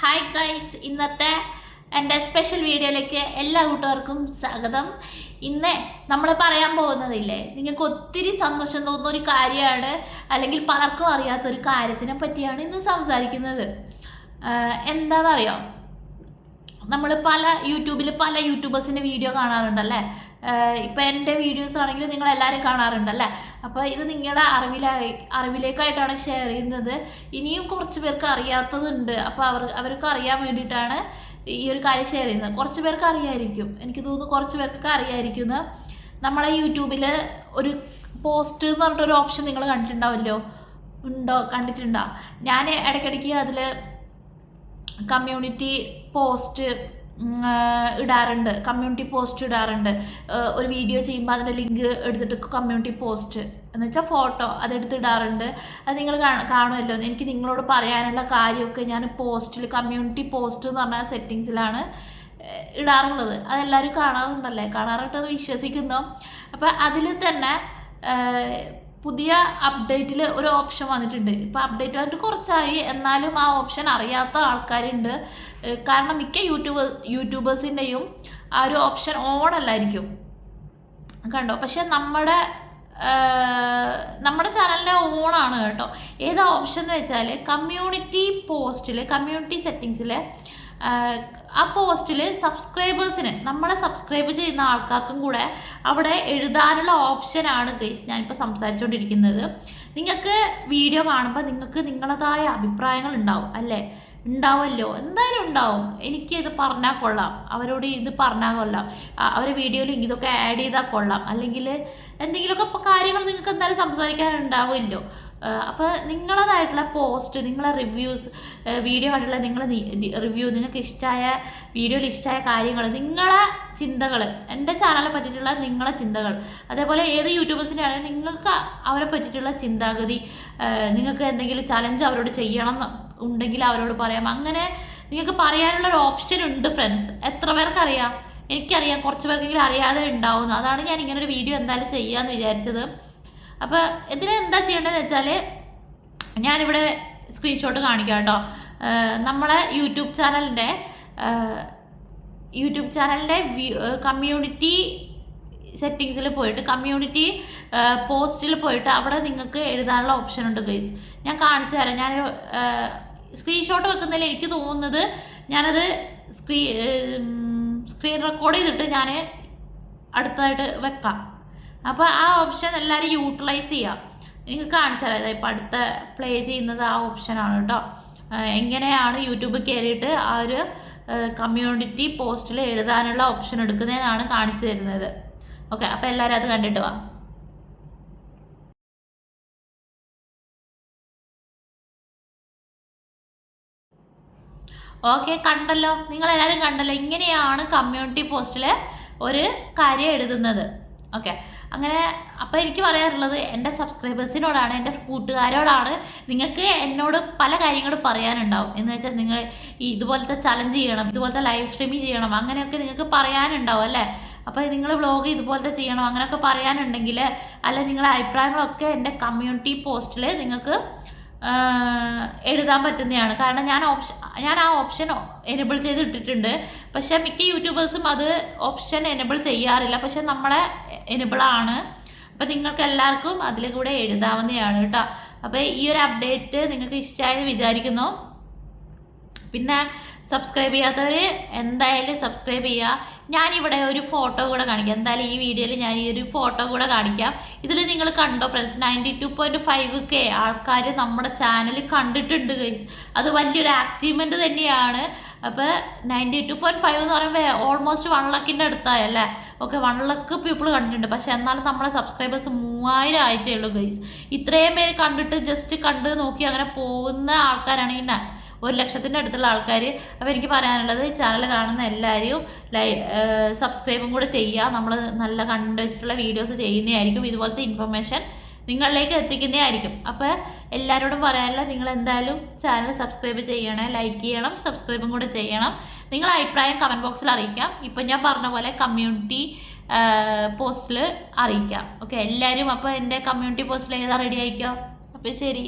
Hi guys ഇന്നത്തെ എന്റെ special വീഡിയോയിലേക്ക് എല്ലാ കൂട്ടുകാർക്കും സ്വാഗതം. ഇന്ന് നമ്മൾ പറയാൻ പോകുന്നതില്ലേ നിങ്ങൾക്ക് ഒത്തിരി സന്തോഷം തോന്നുന്ന ഒരു കാര്യമാണ് അല്ലെങ്കിൽ പലർക്കും അറിയാത്ത ഒരു കാര്യത്തിനെ പറ്റിയാണ് ഇന്ന് സംസാരിക്കുന്നത്. എന്താണെന്നറിയോ നമ്മൾ പല യൂട്യൂബിൽ പല യൂട്യൂബേഴ്സിന്റെ വീഡിയോ കാണാറുണ്ടല്ലേ? ഇപ്പം എന്റെ വീഡിയോസ് ആണെങ്കിൽ നിങ്ങൾ എല്ലാവരും കാണാറുണ്ടല്ലേ? അപ്പോൾ ഇത് നിങ്ങളുടെ അറിവിലായി അറിവിലേക്കായിട്ടാണ് ഷെയർ ചെയ്യുന്നത്. ഇനിയും കുറച്ച് പേർക്ക് അറിയാത്തതുണ്ട്. അപ്പോൾ അവർ അവർക്ക് അറിയാൻ വേണ്ടിയിട്ടാണ് ഈ ഒരു കാര്യം ഷെയർ ചെയ്യുന്നത്. കുറച്ച് പേർക്ക് അറിയായിരിക്കും. എനിക്ക് തോന്നുന്നു കുറച്ച് പേർക്കൊക്കെ അറിയായിരിക്കും. നമ്മളെ യൂട്യൂബിൽ ഒരു പോസ്റ്റ് എന്ന് പറഞ്ഞിട്ടൊരു ഓപ്ഷൻ നിങ്ങൾ കണ്ടിട്ടുണ്ടാവുമല്ലോ? ഉണ്ടോ? കണ്ടിട്ടുണ്ടോ? ഞാൻ ഇടയ്ക്കിടയ്ക്ക് അതിൽ കമ്മ്യൂണിറ്റി പോസ്റ്റ് ഇടാറുണ്ട്. കമ്മ്യൂണിറ്റി പോസ്റ്റ് ഇടാറുണ്ട്. ഒരു വീഡിയോ ചെയ്യുമ്പോൾ അതിന്റെ ലിങ്ക് എടുത്തിട്ട് കമ്മ്യൂണിറ്റി പോസ്റ്റ് എന്ന് വെച്ചാൽ ഫോട്ടോ അതെടുത്ത് ഇടാറുണ്ട്. അത് നിങ്ങൾ കാണുമല്ലോ. എനിക്ക് നിങ്ങളോട് പറയാനുള്ള കാര്യമൊക്കെ ഞാൻ പോസ്റ്റിൽ കമ്മ്യൂണിറ്റി പോസ്റ്റ് എന്ന് പറഞ്ഞ സെറ്റിങ്സിലാണ് ഇടാറുള്ളത്. അതെല്ലാവരും കാണാറുണ്ടല്ലേ? കാണാറുണ്ടെന്ന് വിശ്വസിക്കുന്നു. അപ്പോൾ അതിൽ തന്നെ പുതിയ അപ്ഡേറ്റിൽ ഒരു ഓപ്ഷൻ വന്നിട്ടുണ്ട്. ഇപ്പോൾ അപ്ഡേറ്റ് വന്നിട്ട് കുറച്ചായി. എന്നാലും ആ ഓപ്ഷൻ അറിയാത്ത ആൾക്കാരുണ്ട്. കാരണം മിക്ക യൂട്യൂബ് യൂട്യൂബേഴ്സിന്റെയും ആ ഒരു ഓപ്ഷൻ ഓൺ അല്ലായിരിക്കും. കണ്ടോ? പക്ഷെ നമ്മുടെ നമ്മുടെ ചാനലിന്റെ ഓണാണ് കേട്ടോ. ഏതാ ഓപ്ഷൻ എന്ന് വെച്ചാൽ കമ്മ്യൂണിറ്റി പോസ്റ്റിൽ കമ്മ്യൂണിറ്റി സെറ്റിങ്സിൽ ആ പോസ്റ്റിൽ സബ്സ്ക്രൈബേഴ്സിന് നമ്മളെ സബ്സ്ക്രൈബ് ചെയ്യുന്ന ആൾക്കാർക്കും കൂടെ അവിടെ എഴുതാനുള്ള ഓപ്ഷനാണ് ഗൈസ് ഞാനിപ്പോൾ സംസാരിച്ചുകൊണ്ടിരിക്കുന്നത് നിങ്ങൾക്ക് വീഡിയോ കാണുമ്പോൾ നിങ്ങൾക്ക് നിങ്ങളതായ അഭിപ്രായങ്ങൾ ഉണ്ടാവും അല്ലേ? ഉണ്ടാവുമല്ലോ എന്തായാലും ഉണ്ടാവും. എനിക്ക് ഇത് പറഞ്ഞാൽ കൊള്ളാം. അവരോട് ഇത് പറഞ്ഞാൽ കൊള്ളാം. അവരെ വീഡിയോയിൽ ഇതൊക്കെ ആഡ് ചെയ്താൽ കൊള്ളാം. അല്ലെങ്കിൽ എന്തെങ്കിലുമൊക്കെ കാര്യങ്ങൾ നിങ്ങൾക്ക് എന്തായാലും സംസാരിക്കാനുണ്ടാവുമല്ലോ അപ്പോൾ നിങ്ങളതായിട്ടുള്ള പോസ്റ്റ് നിങ്ങളെ റിവ്യൂസ് വീഡിയോ കണ്ടുള്ള നിങ്ങൾ റിവ്യൂ നിങ്ങൾക്ക് ഇഷ്ടമായ വീഡിയോയിൽ ഇഷ്ടമായ കാര്യങ്ങൾ നിങ്ങളെ ചിന്തകൾ എന്റെ ചാനലിനെ പറ്റിയിട്ടുള്ള നിങ്ങളെ ചിന്തകൾ അതേപോലെ ഏത് യൂട്യൂബേഴ്സിന്റെ ആണെങ്കിലും നിങ്ങൾക്ക് അവരെ പറ്റിയിട്ടുള്ള ചിന്താഗതി നിങ്ങൾക്ക് എന്തെങ്കിലും ചലഞ്ച് അവരോട് ചെയ്യണം ഉണ്ടെങ്കിൽ അവരോട് പറയാം. അങ്ങനെ നിങ്ങൾക്ക് പറയാനുള്ള ഒരു ഓപ്ഷൻ ഉണ്ട് ഫ്രണ്ട്സ് എത്ര പേർക്കറിയാം? എനിക്കറിയാം. കുറച്ച് പേർക്കെങ്കിലും അറിയാതെ ഉണ്ടാവുന്നു അതാണ് ഞാൻ ഇങ്ങനെ ഒരു വീഡിയോ എന്തായാലും ചെയ്യാമെന്ന് വിചാരിച്ചത്. അപ്പോൾ ഇതിന് എന്താ ചെയ്യേണ്ടതെന്ന് വെച്ചാൽ ഞാനിവിടെ സ്ക്രീൻഷോട്ട് കാണിക്കാം കേട്ടോ. നമ്മളെ യൂട്യൂബ് ചാനലിന്റെ യൂട്യൂബ് ചാനലിന്റെ കമ്മ്യൂണിറ്റി സെറ്റിങ്സിൽ പോയിട്ട് കമ്മ്യൂണിറ്റി പോസ്റ്റിൽ പോയിട്ട് അവിടെ നിങ്ങൾക്ക് എഴുതാനുള്ള ഓപ്ഷൻ ഉണ്ട് ഗൈസ് ഞാൻ കാണിച്ചു തരാം. ഞാൻ സ്ക്രീൻഷോട്ട് വെക്കുന്നതിൽ എനിക്ക് തോന്നുന്നത് ഞാനത് സ്ക്രീ സ്ക്രീൻ റെക്കോർഡ് ചെയ്തിട്ട് ഞാൻ അടുത്തതായിട്ട് വെക്കാം. അപ്പോൾ ആ ഓപ്ഷൻ എല്ലാവരും യൂട്ടിലൈസ് ചെയ്യാം. നിങ്ങൾക്ക് കാണിച്ചു തരാം. ഇപ്പം അടുത്ത പ്ലേ ചെയ്യുന്നത് ആ ഓപ്ഷനാണ് കേട്ടോ. എങ്ങനെയാണ് യൂട്യൂബ് കയറിയിട്ട് ആ ഒരു കമ്മ്യൂണിറ്റി പോസ്റ്റിൽ എഴുതാനുള്ള ഓപ്ഷൻ എടുക്കുന്നതെന്നാണ് കാണിച്ചു തരുന്നത്. ഓക്കെ അപ്പോൾ എല്ലാവരും അത് കണ്ടിട്ട് വാ. ഓക്കെ കണ്ടല്ലോ. നിങ്ങൾ എല്ലാവരും കണ്ടല്ലോ. ഇങ്ങനെയാണ് കമ്മ്യൂണിറ്റി പോസ്റ്റിൽ ഒരു കാര്യം എഴുതുന്നത്. ഓക്കെ അങ്ങനെ അപ്പോൾ എനിക്ക് പറയാറുള്ളത് എന്റെ സബ്സ്ക്രൈബേഴ്സിനോടാണ് എന്റെ കൂട്ടുകാരോടാണ് നിങ്ങൾക്ക് എന്നോട് പല കാര്യങ്ങളും പറയാനുണ്ടാവും. എന്ന് വെച്ചാൽ നിങ്ങൾ ഈ ഇതുപോലത്തെ ചലഞ്ച് ചെയ്യണം ഇതുപോലത്തെ ലൈവ് സ്ട്രീമിങ് ചെയ്യണം അങ്ങനെയൊക്കെ നിങ്ങൾക്ക് പറയാനുണ്ടാവും അല്ലേ? അപ്പോൾ നിങ്ങൾ വ്ളോഗ് ഇതുപോലത്തെ ചെയ്യണം അങ്ങനെയൊക്കെ പറയാനുണ്ടെങ്കിൽ അല്ല നിങ്ങളുടെ അഭിപ്രായങ്ങളൊക്കെ എന്റെ കമ്മ്യൂണിറ്റി പോസ്റ്റിൽ നിങ്ങൾക്ക് എഴുതാൻ പറ്റുന്നതാണ്. കാരണം ഞാൻ ഓപ്ഷൻ ഞാൻ ആ ഓപ്ഷൻ എനേബിൾ ചെയ്ത് ഇട്ടിട്ടുണ്ട് പക്ഷേ മിക്ക യൂട്യൂബേഴ്സും അത് ഓപ്ഷൻ എനേബിൾ ചെയ്യാറില്ല. പക്ഷെ നമ്മളെ എനേബിളാണ് ആണ്. അപ്പോൾ നിങ്ങൾക്ക് എല്ലാവർക്കും അതിൽ കൂടെ എഴുതാവുന്നതാണ് കേട്ടോ. അപ്പോൾ ഈ ഒരു അപ്ഡേറ്റ് നിങ്ങൾക്ക് ഇഷ്ടമായെന്ന് വിചാരിക്കുന്നു. പിന്നെ സബ്സ്ക്രൈബ് ചെയ്യാത്തവർ എന്തായാലും സബ്സ്ക്രൈബ് ചെയ്യുക ഞാനിവിടെ ഒരു ഫോട്ടോ കൂടെ കാണിക്കാം. എന്തായാലും ഈ വീഡിയോയിൽ ഞാൻ ഈ ഒരു ഫോട്ടോ കൂടെ കാണിക്കാം. ഇതിൽ നിങ്ങൾ കണ്ടോ friends ninety two point five K ആൾക്കാർ നമ്മുടെ ചാനൽ കണ്ടിട്ടുണ്ട് ഗൈസ് അത് വലിയൊരു അച്ചീവ്മെന്റ് തന്നെയാണ്. അപ്പോൾ നയന്റി ടു പോയിന്റ് ഫൈവ് എന്ന് പറയുമ്പോൾ ഓൾമോസ്റ്റ് വൺ ലക്കിന്റെ അടുത്തായല്ലേ ഓക്കെ വൺ ലക്ക് പീപ്പിൾ കണ്ടിട്ടുണ്ട്. പക്ഷേ എന്നാലും നമ്മളെ സബ്സ്ക്രൈബേഴ്സ് മൂവായിരം ആയിട്ടേ ഉള്ളൂ ഗൈസ് ഇത്രയും പേര് കണ്ടിട്ട് ജസ്റ്റ് കണ്ട് നോക്കി അങ്ങനെ പോകുന്ന ആൾക്കാരാണെങ്കിൽ ഒരു ലക്ഷത്തിന്റെ അടുത്തുള്ള ആൾക്കാർ അപ്പോൾ എനിക്ക് പറയാനുള്ളത് ചാനൽ കാണുന്ന എല്ലാവരും ലൈ സബ്സ്ക്രൈബും കൂടെ ചെയ്യുക. നമ്മൾ നല്ല കണ്ടു വെച്ചിട്ടുള്ള വീഡിയോസ് ചെയ്യുന്നതായിരിക്കും. ഇതുപോലത്തെ ഇൻഫർമേഷൻ നിങ്ങളിലേക്ക് എത്തിക്കുന്നതായിരിക്കും. അപ്പോൾ എല്ലാവരോടും പറയാനുള്ള നിങ്ങൾ എന്തായാലും ചാനൽ സബ്സ്ക്രൈബ് ചെയ്യണം ലൈക്ക് ചെയ്യണം സബ്സ്ക്രൈബും കൂടെ ചെയ്യണം. നിങ്ങളുടെ അഭിപ്രായം കമന്റ് ബോക്സിൽ അറിയിക്കാം. ഇപ്പം ഞാൻ പറഞ്ഞ പോലെ കമ്മ്യൂണിറ്റി പോസ്റ്റിൽ അറിയിക്കാം. ഓക്കെ എല്ലാവരും അപ്പോൾ എന്റെ കമ്മ്യൂണിറ്റി പോസ്റ്റിൽ ഏതാ റെഡി ആയിക്കോ? അപ്പോൾ ശരി.